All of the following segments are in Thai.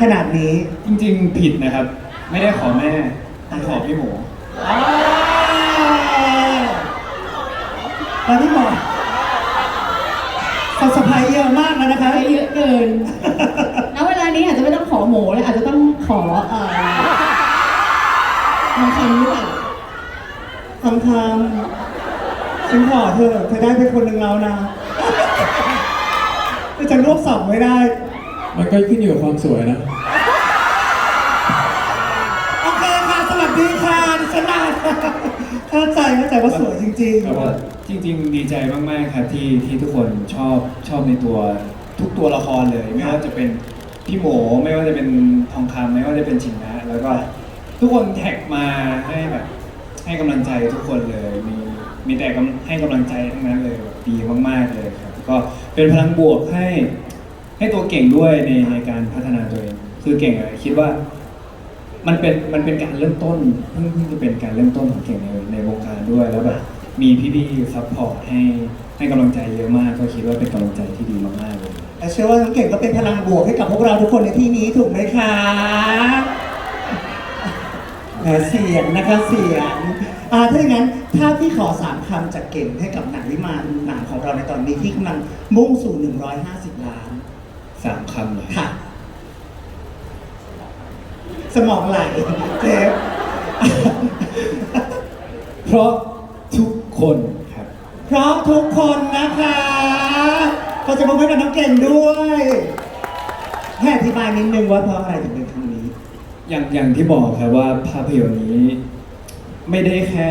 ขนาดนี้จริงๆ ผิดนะครับ ไม่ได้ขอแม่ต้องขอพี่หมู อ้าวตอนที่บอกสะพายเยอะมากแล้วนะคะ ไปเยอะเกิน ณ เวลานี้อาจจะไม่ต้องขอหมูเลยอาจจะต้องขอเอ่อทองคำหรือเปล่าคำคำฉันขอเธอะเธอได้เป็นคนหนึ่งแล้วนะแต่จะรวบสองไม่ได้ มันก็ขึ้นอยู่กับความสวยนะ ใจว่าสวยจริงแต่ว่าจริง ๆ ดีใจมากๆครับที่ที่ทุกคนชอบชอบในตัวทุกตัวละครเลย ไม่ว่าจะเป็นพี่หมไม่ว่าจะเป็นทองคำไม่ว่าจะเป็นชินนะ แล้วก็ทุกคนแท็กมาให้แบบให้กำลังใจทุกคนเลยมีมีแต่กำให้กำลังใจทั้งนั้นเลยแบบดีมากๆเลยครับก็เป็นพลังบวกให้ให้ตัวเก่งด้วยในในการพัฒนาตัวเองคือเก่งอะคิดว่า มันเป็นมันเป็นการเริ่มต้นเพิ่งเพิ่งจะเป็นการเริ่มต้นของเก่งในในวงการด้วยแล้วแบบมีพี่ๆซัพพอร์ตให้ให้กำลังใจเยอะมากก็คิดว่าเป็นกำลังใจที่ดีมากๆเลยๆแต่เชื่อว่าน้องเก่งก็เป็นพลังบวกให้กับพวกเราทุกคนในที่นี้ถูกไหมคะแหมเสียงนะคะเสียงอ่าถ้าอย่างนั้นถ้าพี่ขอสามคำจากเก่งให้กับหนังวิมานหนังของเราในตอนนี้ที่กำลังมุ่งสู่ 150 ล้านสามคำเลยค่ะ สมองไหลเจฟเพราะทุกคนครับเพราะทุกคนนะคะก็จะมาพูดกับน้องเก่งด้วยให้อธิบายนิดนึงว่าเพราะอะไรถึงเป็นคำนี้ อย่างอย่างที่บอกครับว่าภาพยนตร์นี้ ไม่ได้แค่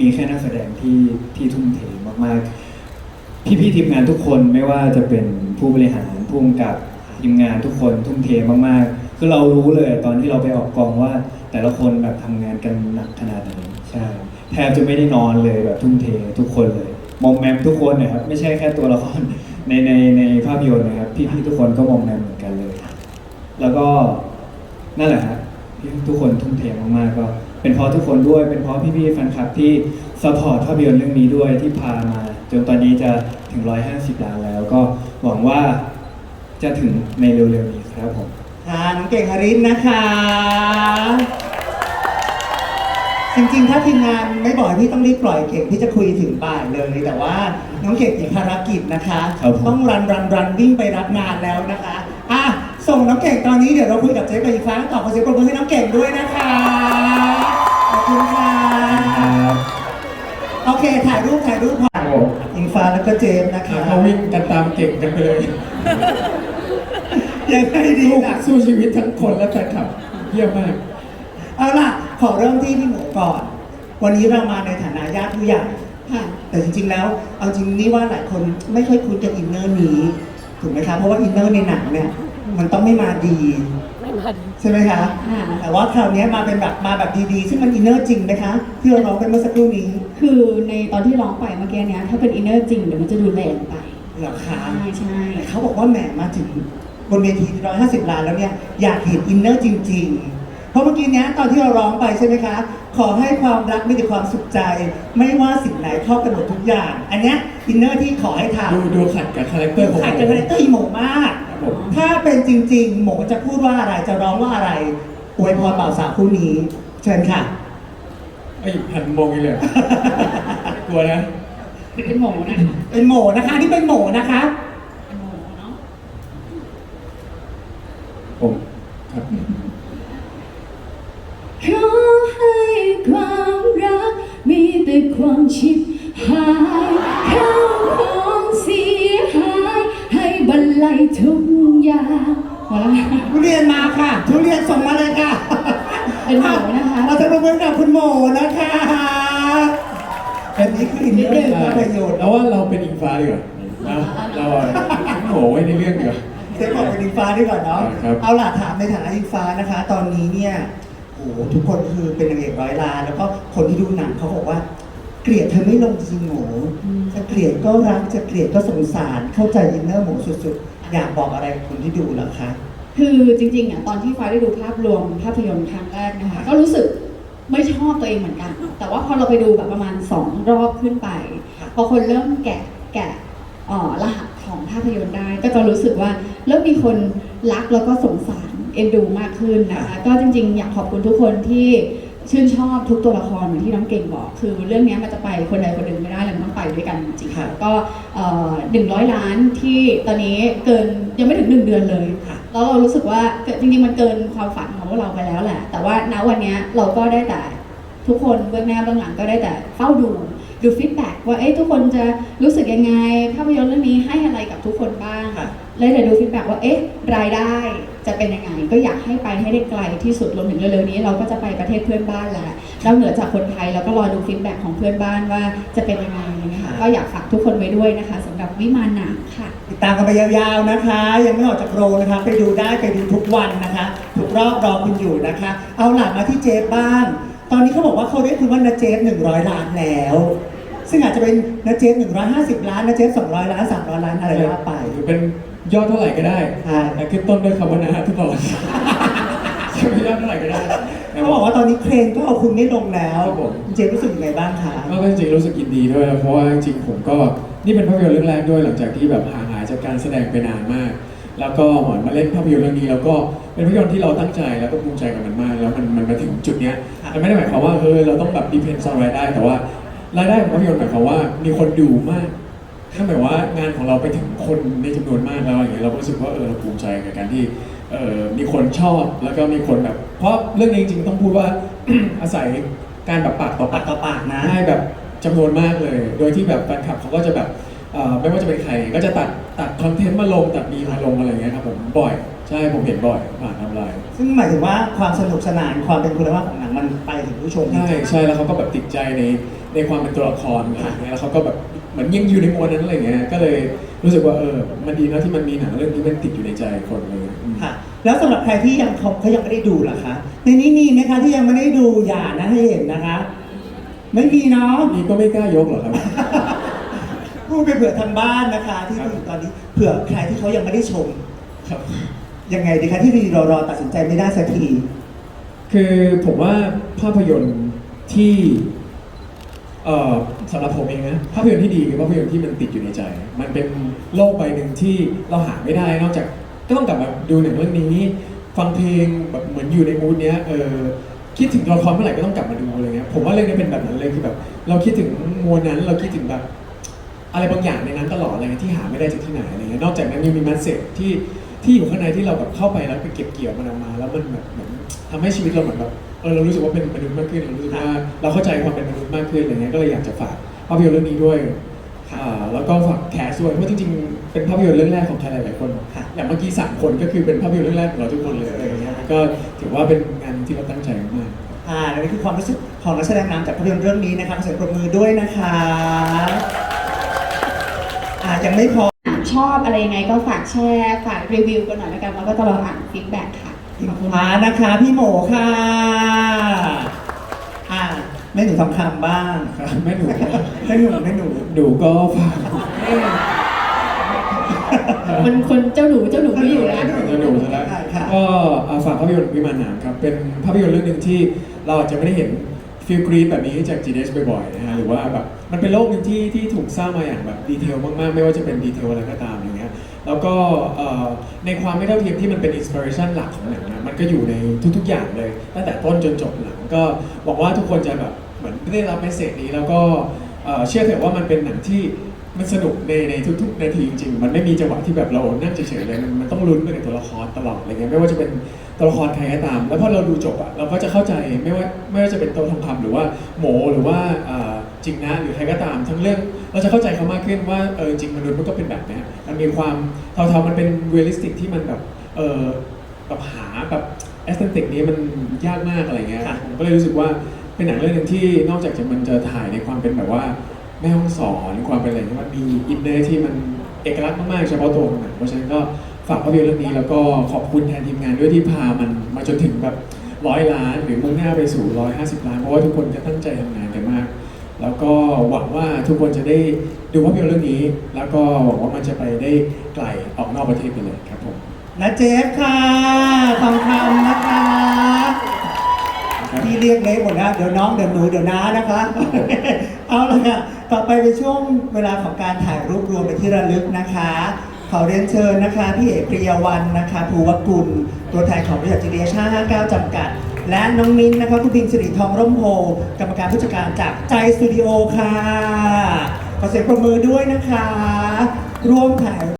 มีแค่นักแสดงที่ที่ทุ่มเทมากๆ พี่ๆทีมงานทุกคนไม่ว่าจะเป็นผู้บริหารผู้กำกับทีมงานทุกคนทุ่มเทมากๆ คือเรารู้เลยตอนที่เราไปออกกองว่า แต่ละคนแบบทำงานกันหนักขนาดไหนใช่แทบจะไม่ได้นอนเลยแบบทุ่มเททุกคนเลยมองแมมทุกคนนะครับไม่ใช่แค่ตัวละครในในในภาพยนตร์นะครับพี่ๆทุกคนก็มองแมมเหมือนกันเลย แล้วก็นั่นแหละฮะที่ทุกคนทุ่มเทมากๆก็เป็นเพราะทุกคนด้วยเป็นเพราะพี่ๆแฟนคลับที่สปอร์ตภาพยนตร์เรื่องนี้ด้วยที่พามาจนตอนนี้จะถึง 150 ล้านแล้ว ก็หวังว่าจะถึงในเร็วๆนี้ครับผม ค่ะน้องเก่งฮารินนะคะ จริงๆ ถ้าทีมงานไม่บอกให้พี่ต้องรีบปล่อยเก่งที่จะคุยถึงบ่ายเลยแต่ว่าน้องเก่งติดภารกิจนะคะ ครับผม ต้องรันรันรันวิ่งไปรับงานแล้วนะคะอะส่งน้องเก่งตอนนี้เดี๋ยวเราคุยกับเจ๊ไปอีกครั้งต่อขอเสียงปรบมือให้น้องเก่งด้วยนะคะขอบคุณค่ะครับโอเคถ่ายรูปถ่ายรูปผ่านอิงฟ้าแล้วก็เจมส์นะคะ เขาวิ่งกันตามเก่งกันไปเลย ยังไงดีสู้ล่ะสู้ชีวิตทั้งคนและแฟนคลับเยี่ยมมาก เอาล่ะ ขอเริ่มที่พี่หมูก่อน วันนี้เรามาในฐานะญาติผู้ใหญ่ค่ะแต่จริงๆแล้ว เอาจริงนี่ว่าหลายคนไม่ค่อยคุ้นกับอินเนอร์นี้ ถูกไหมคะเพราะว่าอินเนอร์ในหนังเนี่ย มันต้องไม่มาดีใช่ไหมคะ ค่ะ แต่ว่าคราวนี้มาเป็นแบบมาแบบดีๆ ซึ่งมันอินเนอร์จริงไหมคะ ที่เราร้องไปเมื่อสักครู่นี้คือในตอนที่ร้องไปเมื่อกี้เนี้ยถ้าเป็นอินเนอร์จริงเดี๋ยวมันจะดูแรงไปเหรอคะใช่ใช่ แต่เขาบอกว่าแหมมาถึง บนเวที 150 ล้านแล้วเนี่ย อยากเห็นอินเนอร์จริง ๆ เพราะเมื่อกี้เนี้ยตอนที่เราร้องไปใช่ไหมคะ ขอให้ความรักมีแต่ความสุขใจ ไม่ว่าสิ่งไหนครอบกันหมดทุกอย่าง อันเนี้ยอินเนอร์ที่ขอให้ทำ ดูดูขัดกับคาแรคเตอร์ของขาดกับคาแรคเตอร์อีโมมาก ครับผม ถ้าเป็นจริง ๆ หมจะพูดว่าอะไร จะร้องว่าอะไร อวยพรบ่าวสาวคู่นี้ เชิญค่ะ ไอ้ยหันมองนี่เลยกลัวนะ เป็นหมูนะเป็นโหมนะคะ นี่เป็นโหมนะคะ ทุกอย่างพอแล้วทุเรียนมาค่ะ ทุเรียนส่งมาเลยค่ะเป็นโหมนะคะ เราจะประเมินกับคุณโหมนะคะอันนี้คืออินเนอร์ภาพยนตร์แล้วว่าเราเป็นอิงฟ้าดีกว่านะเราอะทิ้งโหไว้ในเรื่องดีกว่า เซฟบอกเป็นอิงฟ้าดีกว่าเนาะ ครับ เอาล่ะถามในฐานะอิงฟ้านะคะ ตอนนี้เนี่ยโอ้โหทุกคนคือเป็นนางเอกร้อยล้าน แล้วก็คนที่ดูหนังเขาบอกว่า เกลียดเธอไม่ลงจริงหมูจะเกลียดก็รักจะเกลียดก็สงสารเข้าใจอินเนอร์หมูสุดๆ อยากบอกอะไรกับคนที่ดูเหรอคะ คือจริงๆอะตอนที่ฟ้าได้ดูภาพรวมภาพยนตร์ครั้งแรกนะคะ ก็รู้สึกไม่ชอบตัวเองเหมือนกัน แต่ว่าพอเราไปดูแบบประมาณสองรอบขึ้นไปครับพอคนเริ่มแกะแกะเอ่อรหัสของภาพยนตร์ได้ ก็จะรู้สึกว่าเริ่มมีคนรักแล้วก็สงสารเอ็นดูมากขึ้นนะคะ ก็จริงๆ อยากขอบคุณทุกคนที่ ชื่นชอบทุกตัวละครเหมือนที่น้องเก่งบอก คือเรื่องนี้มันจะไปคนใดคนหนึ่งไม่ได้เลยมันต้องไปด้วยกันจริงๆค่ะก็หนึ่งร้อยล้านที่ตอนนี้เกินยังไม่ถึงหนึ่งเดือนเลยค่ะแล้วเรารู้สึกว่าเกิดจริงๆมันเกินความฝันของพวกเราไปแล้วแหละ แต่ว่าณวันเนี้ยเราก็ได้แต่ทุกคนเบื้องหน้าเบื้องหลังก็ได้แต่เฝ้าดูดูฟีดแบ็กว่าเอ๊ะทุกคนจะรู้สึกยังไงภาพยนตร์เรื่องนี้ให้อะไรกับทุกคนบ้างค่ะเลยแต่ดูฟีดแบ็กว่าเอ๊ะรายได้ จะเป็นยังไงก็อยากให้ไปให้ได้ไกลที่สุดรวมถึงเร็วๆนี้ เราก็จะไปประเทศเพื่อนบ้านแล้วนอกเหนือจากคนไทยเราก็รอดูฟีดแบ็กของเพื่อนบ้านว่าจะเป็นยังไงนะคะค่ะก็อยากฝากทุกคนไว้ด้วยนะคะสำหรับวิมานหนังค่ะ ติดตามกันไปยาวๆนะคะ ยังไม่ออกจากโรงนะคะ ไปดูได้ไปดูทุกวันนะคะทุกรอบรอคุณอยู่นะคะ เอาหลังมาที่เจฟบ้าง ตอนนี้เขาบอกว่าเขาเรียกคุณว่านาเจฟ100ล้านแล้ว ซึ่งอาจจะเป็นนาเจฟ150ล้านนาเจฟ200ล้าน300ล้านอะไรว่าไปหรือเป็น ยอดเท่าไหร่ก็ได้ใช่แต่ขึ้นต้นด้วยคำว่านะทุกคนจะเป็นยอดเท่าไหร่ก็ได้เขาบอกว่าตอนนี้เครนก็เอาคุณไม่ลงแล้วครับผมเจฟรู้สึกยังไงบ้างคะก็จริงๆรู้สึกยินดีด้วยนะเพราะว่าจริงๆผมก็นี่เป็นภาพยนตร์เรื่องแรกด้วยหลังจากที่แบบห่างหายจากการแสดงไปนานมาก แล้วก็เหมือนมาเล่นภาพยนตร์เรื่องนี้แล้วก็เป็นภาพยนตร์ที่เราตั้งใจแล้วก็ภูมิใจกับมันมาก แล้วมันมันมาถึงจุดเนี้ยมันไม่ได้หมายความว่าเออเราต้องแบบดีเพนซ์รายได้แต่ว่ารายได้ของภาพยนตร์หมายความว่ามีคนดูมาก นั่นหมายว่างานของเราไปถึงคนในจำนวนมากแล้วอย่างเงี้ยเราก็รู้สึกว่าเออเราภูมิใจกับการที่เออมีคนชอบแล้วก็มีคนแบบ เพราะเรื่องนี้จริงๆต้องพูดว่า อาศัยการแบบปากต่อปาปากกต่อปากนะได้แบบจำนวนมากเลย โดยที่แบบแฟนคลับเขาก็จะแบบเอ่อไม่ว่าจะเป็นใครก็จะตัดตัดคอนเทนต์มาลงตัดมีมาลงอะไรอย่างเงี้ยครับผมบ่อยใช่ผมเห็นบ่อยผ่านทำลายซึ่งหมายถึงว่าความสนุกสนานความเป็นคุณภาพของหนังมันไปถึงผู้ชมจริใช่งๆใช่แล้วเขาก็แบบติดใจในในความเป็นตัวละครอะไรอย่างเงี้ยแล้วเขาก็แบบ เหมือนยังอยู่ในมวลนั้นอะไรอย่างเงี้ย ก็เลยรู้สึกว่าเออ มันดีนะที่มันมีหนังเรื่องนี้มันติดอยู่ในใจคนเลยอืม ค่ะ แล้วสำหรับใครที่ยังเขาเขายังไม่ได้ดูล่ะคะ ในนี้มีไหมคะที่ยังไม่ได้ดูอย่านะให้เห็นนะคะ ไม่มีเนาะ นี่ก็ไม่กล้ายกหรอกครับ พูดไปเผื่อทางบ้านนะคะ ที่ดูอยู่ตอนนี้เผื่อใครที่เขายังไม่ได้ชมครับ ยังไงดีคะที่รอรอตัดสินใจไม่ได้สักที คือผมว่าภาพยนตร์ที่ เอ่อสำหรับผมเองนะภาพยนตร์ที่ดีคือภาพยนตร์ที่มันติดอยู่ในใจ มันเป็นโลกใบหนึ่งที่เราหาไม่ได้ นอกจากก็ต้องกลับมาดูหนังเรื่องนี้ ฟังเพลงแบบเหมือนอยู่ในมูดเนี้ยเออคิดถึงตัวละครเมื่อไหร่ก็ต้องกลับมาดูอะไรเงี้ยผมว่าเรื่องนี้เป็นแบบนั้นเลยคือแบบ เราคิดถึงมวลนั้นเราคิดถึงแบบ อะไรบางอย่างในนั้นตลอดอะไรเงี้ยที่หาไม่ได้จากที่ไหนอะไรเงี้ยนอกจากนั้นยังมีมัสเซจที่ที่อยู่ข้างในที่เราแบบเข้าไปแล้วไปเก็บเกี่ยวมันออกมา แล้วมันแบบเหมือนทำให้ชีวิตเราเหมือนแบบ เออเรารู้สึกว่าเป็นมนุษย์มากขึ้นเรารู้สึกว่าเราเข้าใจความเป็นมนุษย์มากขึ้นอะไรเงี้ยก็เลยอยากจะฝากภาพยนตร์เรื่องนี้ด้วยอ่าแล้วก็ฝากแคสด้วยเพราะจริงๆเป็นภาพยนตร์เรื่องแรกของใครหลายๆคนค่ะอย่างเมื่อกี้สามคนก็คือเป็นภาพยนตร์เรื่องแรกของเราทุกคนเลยอะไรเงี้ยมันก็ถือว่าเป็นงานที่เราตั้งใจมากๆอ่าและนี่คือความรู้สึกของนักแสดงนำจากภาพยนตร์เรื่องนี้นะคะขอเสียงปรบมือด้วยนะคะอ่ายังไม่พอชอบอะไรยังไงก็ฝากแชร์ฝากรีวิวกันหน่อยแล้วกันแล้วก็จะรออ่านฟีดแบ็ก ค่ะอีกพานะคะ พี่โหมค่ะอ่าไม่หนูทองคำบ้างครับไม่หนูไม่หนูไม่หนูหนูก็ฝากมันคนเจ้าหนูเจ้าหนูไม่อยู่แล้วจะหนูซะแล้วค่ะก็อ่าฝากภาพยนตร์วิมานหนามครับ เป็นภาพยนตร์เรื่องหนึ่งที่เราอาจจะไม่ได้เห็นฟิลกรีนแบบนี้จาก GDS บ่อยๆนะฮะหรือว่าแบบมันเป็นโลกหนึ่งที่ที่ถูกสร้างมาอย่างแบบดีเทลมากๆ ไม่ว่าจะเป็นดีเทลอะไรก็ตามอย่างเงี้ย แล้วก็ในความไม่เท่าเทียมที่มันเป็นอินสปิเรชันหลักของหนังนะมันก็อยู่ในทุกๆอย่างเลย ตั้งแต่ต้นจนจบหนังก็หวังว่าทุกคนจะแบบเหมือนได้รับเมสเซจนี้ แล้วก็เชื่อเถอะว่ามันเป็นหนังที่มันสนุกในในทุกๆนาทีจริงๆ มันไม่มีจังหวะที่แบบเรานั่งเฉยๆเลยมันมันต้องลุ้นไปกับตัวละครตลอดอะไรเงี้ยไม่ว่าจะเป็นตัวละครใครก็ตาม แล้วพอเราดูจบอะเราก็จะเข้าใจไม่ว่าไม่ว่าจะเป็นตัวทองคำหรือว่าโหมหรือว่าจริงนะหรือใครก็ตามทั้งเรื่อง เราจะเข้าใจเขามากขึ้นว่าเออจริงมนุษย์มันก็เป็นแบบเนี้ยมันมีความเท่าๆมันเป็นเรียลลิสติกที่มันแบบเออแบบหาแบบแอสเตนติกนี้มันยากมากอะไรเงี้ยค่ะ ผมก็เลยรู้สึกว่าเป็นหนังเรื่องหนึ่งที่นอกจากจะมันจะถ่ายในความเป็นแบบว่าแม่ห้องสอนความเป็นอะไรที่มันมีอินเนอร์ที่มันเอกลักษณ์มากๆเฉพาะตัวของหนังเพราะฉะนั้นก็ฝากภาพยนตร์เรื่องนี้แล้วก็ขอบคุณแทนทีมงานด้วยที่พามันมาจนถึงแบบร้อยล้านหรือมุ่งหน้าไปสู่ร้อยห้าสิบล้านเพราะว่าทุกคนก็ตั้งใจทำงานกันมาก แล้วก็หวังว่าทุกคนจะได้ดูภาพยนตร์เรื่องนี้ แล้วก็หวังว่ามันจะไปได้ไกลออกนอกประเทศไปเลยครับผมนะเจฟค่ะทองคำนะคะพี่เรียกเล็กหมดนะเดี๋ยวน้องเดี๋ยวหนูเดี๋ยวน้านะคะ เอาละค่ะต่อไปเป็นช่วงเวลาของการถ่ายรูปรวมเป็นที่ระลึกนะคะ ขอเรียนเชิญนะคะพี่เอกปริยวันนะคะภูวกุลตัวแทนของบริษัท GDS 559จำกัด และน้องมิ้นนะครับคุณดินสิริทองร่มโพกรรมการผู้จัดการจากใจสตูดิโอค่ะขอเสียงปรบมือด้วยนะคะ ร่วมถ่าย